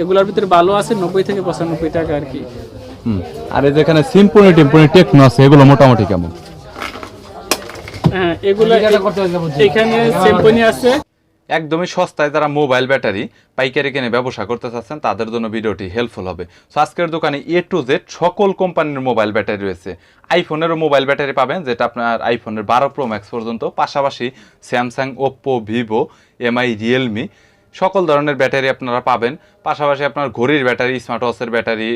এগুলোর ভিতরে ভালো আছে নব্বই থেকে পঁচানব্বই টাকা আর কি। আর এই যেখানে সিম্পনি টিম্পনি টেকনো আছে এগুলো মোটামুটি কেমন? হ্যাঁ এগুলো এখানে সেম্পনি আছে। একদমই সস্তায় যারা মোবাইল ব্যাটারি পাইকারি কিনে ব্যবসা করতে চাচ্ছেন তাদের জন্য ভিডিওটি হেল্পফুল হবে। সো আজকের দোকানে এ টু জেড সকল কোম্পানির মোবাইল ব্যাটারি রয়েছে। আইফোনেরও মোবাইল ব্যাটারি পাবেন যেটা আপনার আইফোনের বারো প্রো ম্যাক্স পর্যন্ত। পাশাপাশি Samsung Oppo Vivo MI Realme সকল ধরনের ব্যাটারি আপনারা পাবেন। পাশাপাশি আপনার ঘড়ির ব্যাটারি স্মার্ট ওয়াচের ব্যাটারি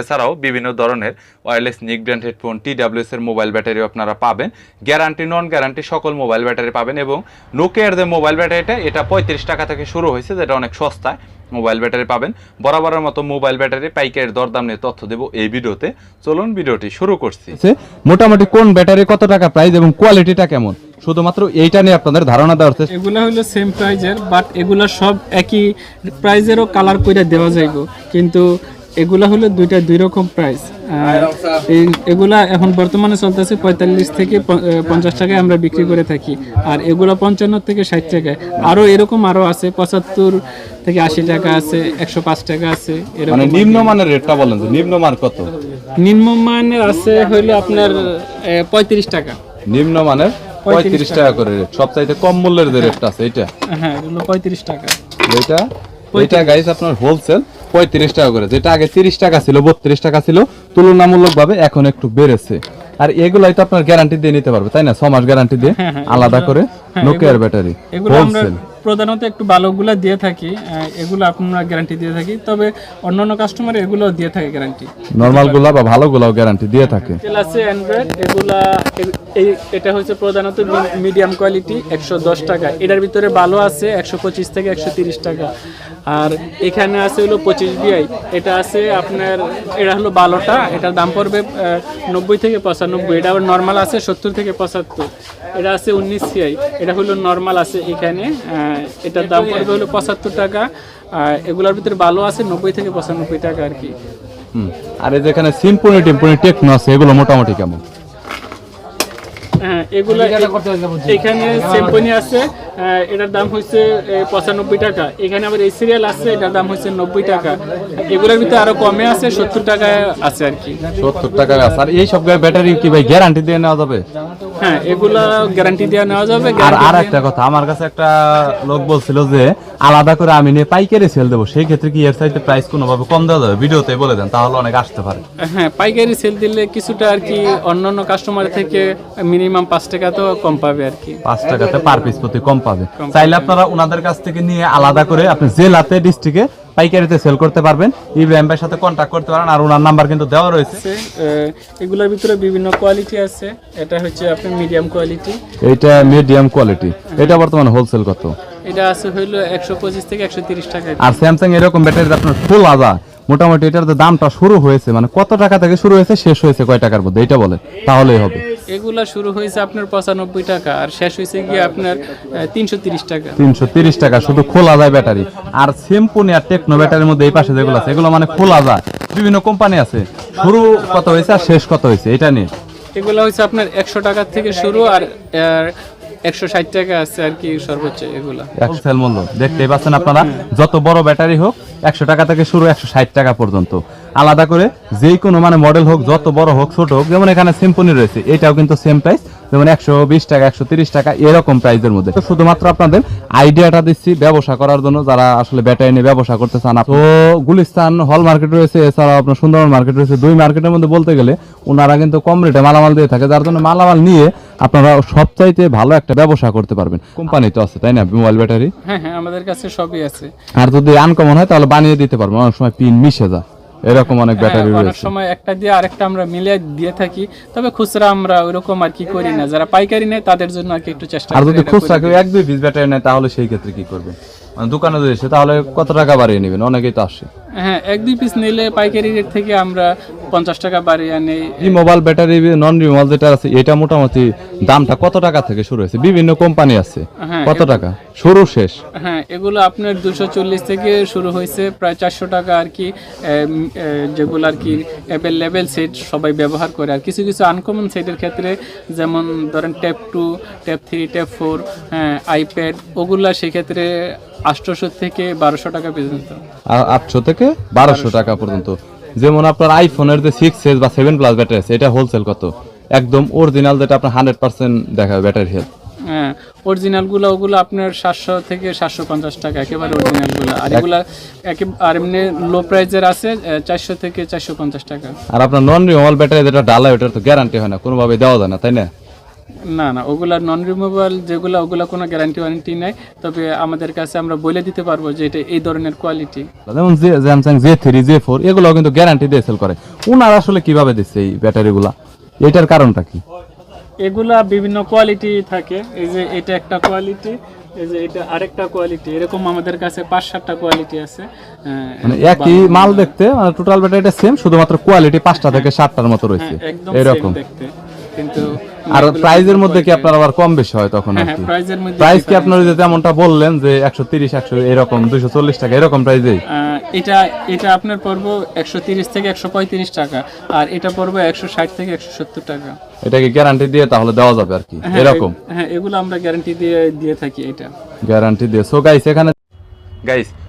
এছাড়াও বিভিন্ন ধরনের wireless neck brand headphone TWS এর মোবাইল ব্যাটারিও আপনারা পাবেন। গ্যারান্টি নন গ্যারান্টি সকল মোবাইল ব্যাটারি পাবেন এবং নোকিয়ার যে মোবাইল ব্যাটারিটা, এটা পঁয়ত্রিশ টাকা থেকে শুরু হয়েছে, যেটা অনেক সস্তায় মোবাইল ব্যাটারি পাবেন। বরাবরের মতো মোবাইল ব্যাটারি, পাইকারের দরদাম নিয়ে তথ্য দেবো এই ভিডিওতে। চলুন ভিডিওটি শুরু করছি। মোটামুটি কোন ব্যাটারি কত টাকা প্রাইস এবং কোয়ালিটিটা কেমন? শুধুমাত্র এইটা নিয়ে আপনাদের ধারণা দেওয়ার চেষ্টা এগুলা হলো সেম প্রাইজের বাট এগুলা সব একই প্রাইজেরও কালার কইরা দেওয়া যাইব। কিন্তু এগুলা হলো দুইটা দুই রকম প্রাইস এগুলা এখন বর্তমানে চলতেছে পঁয়তাল্লিশ থেকে পঞ্চাশ টাকায় আমরা বিক্রি করে থাকি। আর এগুলা পঞ্চান্ন থেকে ষাট টাকায়। আরও এরকম আরও আছে পঁচাত্তর থেকে আশি টাকা আছে একশো পাঁচ টাকা আছে এরকম মানে নিম্নমানের রেটটা বলেন নিম্নমান কত? নিম্নমানের আছে হইল আপনার পঁয়ত্রিশ টাকা। নিম্নমানের? পঁয়ত্রিশ টাকা করে রেট সবচাইতে কম মূল্যের যে রেটটা আছে এটা হ্যাঁ এগুলো পঁয়ত্রিশ টাকা। এটা এটা গাইস আপনার হোলসেল পঁয়ত্রিশ টাকা করে। যেটা আগে তিরিশ টাকা ছিল বত্রিশ টাকা ছিল তুলনামূলকভাবে এখন একটু বেড়েছে। আর এগুলাই তো আপনার গ্যারান্টি দিয়ে নিতে পারবে তাই না? ছ মাস গ্যারান্টি দিয়ে হ্যাঁ, হ্যাঁ, আলাদা করে নোকিয়ার ব্যাটারি এগুলো আমরা হোলসেল প্রধানত একটু ভালোগুলো দিয়ে থাকি এগুলো আপনারা গ্যারান্টি দিয়ে থাকি তবে অন্যান্য কাস্টমার এগুলো দিয়ে থাকে গ্যারান্টি নর্মালগুলা বা ভালো গুলাও গ্যারান্টি দিয়ে থাকে। আছে অ্যান্ড্রয়েড এগুলা এই এটা হচ্ছে প্রধানত মিডিয়াম কোয়ালিটি একশো দশ টাকা। এটার ভিতরে ভালো আছে একশো পঁচিশ থেকে একশো তিরিশ টাকা। আর এখানে আছে হলো পঁচিশ বিআই। এটা আছে আপনার, এটা হলো ভালোটা এটার দাম পড়বে নব্বই থেকে পঁচানব্বই। এটা আবার নর্মাল আছে সত্তর থেকে পঁচাত্তর। এটা আছে উনিশ সিআই এটা হলো নর্মাল আছে এখানে এটার দাম পড়বে হলো পঁচাত্তর টাকা। এগুলোর ভিতরে ভালো আছে নব্বই থেকে পঁচানব্বই টাকা আর কি। আর এই যেখানে সিম্পনি টিম্পনি টেকনো আছে, এগুলো মোটামুটি কেমন? হ্যাঁ এগুলো এখানে সেম্পনি আছে এটার দাম হচ্ছে পঁচানব্বই টাকা। এখানে আবার এই সিরিয়াল আছে এটার দাম হচ্ছে নব্বই টাকা। এগুলোর ভিতরে আরও কমে আছে সত্তর টাকায় আছে আর কি। সত্তর টাকায় আছে। আর এই সব ব্যাটারি কি ভাই? গ্যারান্টি দিয়ে নেওয়া যাবে? হ্যাঁ এগুলা গ্যারান্টি দেওয়া নেওয়া যাবে আর আর একটা কথা আমার কাছে একটা লোক বলছিল যে আলাদা করে আমি নিয়ে পাইকারি সেল দেবো সেই ক্ষেত্রে কি এর চাইতে প্রাইস কোনোভাবে কম দেওয়া যাবে? ভিডিওতে বলে দেন তাহলে অনেক আসতে পারে। হ্যাঁ পাইকারি সেল দিলে কিছুটা আর কি অন্যান্য কাস্টমার থেকে মিনিমাম পাঁচ টাকা তো কম পাবে আর কি। পাঁচ টাকাতে পার পিস প্রতি কম পাবে। চাইলে আপনারা ওনাদের কাছ থেকে নিয়ে আলাদা করে আপনি জেলাতে ডিস্ট্রিক্টে পাইকারিতে সেল করতে পারবেন। ইব্রাহিম ভাইয়ের সাথে কন্ট্যাক্ট করতে পারেন আর ওনার নাম্বার কিন্তু দেওয়া রয়েছে। এগুলোর ভিতরে বিভিন্ন কোয়ালিটি আছে। এটা হচ্ছে আপনার মিডিয়াম কোয়ালিটি এটা মিডিয়াম কোয়ালিটি এটা বর্তমানে হোলসেল কত? এটা আছে হইল একশো পঁচিশ থেকে একশো তিরিশ টাকা। আর স্যামসাং এরকম ব্যাটারি আপনার ফুল আদা মোটামুটি এটার যে দামটা শুরু হয়েছে মানে কত টাকা থেকে শুরু হয়েছে শেষ হয়েছে কয় টাকার মধ্যে এটা বলেন তাহলেই হবে। এগুলা শুরু হয়েছে আপনার পঁচানব্বই টাকা আর শেষ হয়েছে গিয়ে আপনার তিনশো তিরিশ টাকা। তিনশো তিরিশ টাকা শুধু খোলা যায় ব্যাটারি। আর সিম্পনি আর টেকনো ব্যাটারির মধ্যে এই পাশে যেগুলো আছে এগুলো মানে খোলা যায়। বিভিন্ন কোম্পানি আছে শুরু কত হয়েছে আর শেষ কত হয়েছে এটা নিয়ে। এগুলো হচ্ছে আপনার একশো টাকা থেকে শুরু আর একশো ষাট টাকা আছে আর কি সর্বোচ্চ এগুলা। হোলসেল মূল্য দেখতেই পাচ্ছেন আপনারা যত বড় ব্যাটারি হোক একশো টাকা থেকে শুরু একশো ষাট টাকা পর্যন্ত। আলাদা করে যে কোনো মানে মডেল হোক, যত বড় হোক, ছোট হোক, যেমন এখানে সিম্পনি রয়েছে, এটাও কিন্তু সেম প্রাইস যেমন একশো বিশ টাকা, একশো তিরিশ টাকা, এরকম প্রাইসের মধ্যে। শুধুমাত্র আপনাদের আইডিয়াটা দিচ্ছি ব্যবসা করার জন্য, যারা আসলে ব্যাটারি নিয়ে ব্যবসা করতে চান তো গুলিস্তান হল মার্কেট রয়েছে, এছাড়াও আপনার সুন্দরবন মার্কেট রয়েছে, দুই মার্কেটের মধ্যে বলতে গেলে, ওনারা কিন্তু কম রেটে মালামাল দিয়ে থাকে, যার জন্য মালামাল নিয়ে আপনারা সবচাইতে ভালো একটা ব্যবসা করতে পারবেন। কোম্পানি তো আছে তাই না? Mobile battery? হ্যাঁ হ্যাঁ আমাদের কাছে সবই আছে। আর যদি আনকমন হয় তাহলে বানিয়ে দিতে পারব অনেক সময় পিন মিশে যায়। এরকম অনেক ব্যাটারি হ্যাঁ, অনেক রয়েছে। সময় একটা দিয়ে আরেকটা আমরা মিলে দিয়ে থাকি। তবে খুচরা আমরা ওইরকম আর কি করি না। যারা পাইকারি নেয় তাদের জন্য আর কি একটু চেষ্টা আর যদি খুচরা কেউ এক দুই পিস ব্যাটারি নেয় তাহলে সেই ক্ষেত্রে কি করবে মানে দোকানে যদি এসে তাহলে কত টাকা বাড়িয়ে নেবেন? অনেকেই তো আসে। হ্যাঁ এক দুই পিস নিলে পাইকারি রেট থেকে আমরা পঞ্চাশ টাকা বাড়িয়ে নেই রিমোবাইল ব্যাটারি নন রিমোবাইল যেটা আছে এটা মোটামুটি দামটা কত টাকা থেকে শুরু হয়েছে? বিভিন্ন কোম্পানি আছে। হ্যাঁ, কত টাকা? শুরু শেষ। হ্যাঁ এগুলো আপনার দুশো চল্লিশ থেকে শুরু হয়েছে প্রায় চারশো টাকা আর কি যেগুলো আর কি অ্যাভেলেবেল সেট সবাই ব্যবহার করে। আর কিছু কিছু আনকমন সেটের ক্ষেত্রে যেমন ধরেন tab two tab three tab four iPad ওগুলা সেক্ষেত্রে আটশোশো থেকে বারোশো টাকা পর্যন্ত। আটশো থেকে বারোশো। টাকা পর্যন্ত। যেমন আপনার আইফোনের যে সিক্স এস বা সেভেন প্লাস ব্যাটারি আছে এটা হোলসেল কত? একদম অরিজিনাল যেটা আপনার হান্ড্রেড পার্সেন্ট দেখাবে ব্যাটারি হেলথ হ্যাঁ অরিজিনালগুলো ওগুলো আপনার সাতশো থেকে সাতশো পঞ্চাশ টাকা একেবারে অরিজিনালগুলো আর এগুলা আর এমনি লো প্রাইজের আছে চারশো থেকে চারশো পঞ্চাশ টাকা। আর আপনার নন রিমোবাইল ব্যাটারি যেটা ডালা ওটার তো গ্যারান্টি হয় না কোনোভাবে দেওয়া যায় না তাই না? না না ওগুলা নন রিমুভেবল যেগুলো ওগুলা কোনো গ্যারান্টি ওয়ারেন্টি নাই। তবে আমাদের কাছে আমরা বলে দিতে পারব যে এটা এই ধরনের কোয়ালিটি যেমন যে Samsung J three J four এগুলো কিন্তু গ্যারান্টি দিয়ে সেল করে। ওনারা আসলে কীভাবে দিচ্ছে এই ব্যাটারিগুলা? এটার কারণটা কি? এগুলা বিভিন্ন কোয়ালিটি থাকে। এই যে এটা একটা কোয়ালিটি এই যে এটা আরেকটা কোয়ালিটি এরকম আমাদের কাছে পাঁচ সাতটা কোয়ালিটি আছে। মানে একই মাল দেখতে মানে টোটাল ব্যাটারিটা সেম শুধুমাত্র কোয়ালিটি পাঁচটা থেকে সাতটার মতো রয়েছে। হ্যাঁ, এরকম। দেখতে। কিন্তু আর প্রাইজের মধ্যে কি আপনার আবার কম বেশি হয় তখন আর হ্যাঁ কি প্রাইজের মধ্যে প্রাইস কি আপনার যে যেমনটা বললেন যে একশো তিরিশ একশো এরকম দুইশো চল্লিশ টাকা এরকম প্রাইজেই আহ, এটা এটা আপনার পড়ব একশো তিরিশ থেকে একশো পঁয়ত্রিশ টাকা আর এটা পড়ব একশো ষাট থেকে একশো সত্তর টাকা। এটা কি গ্যারান্টি দিয়ে তাহলে দেওয়া যাবে আর কি? হ্যাঁ, এরকম? হ্যাঁ এগুলো আমরা গ্যারান্টি দিয়ে দিয়ে থাকি এটা। গ্যারান্টি দিয়ে। সো গাইস এখানে গাইস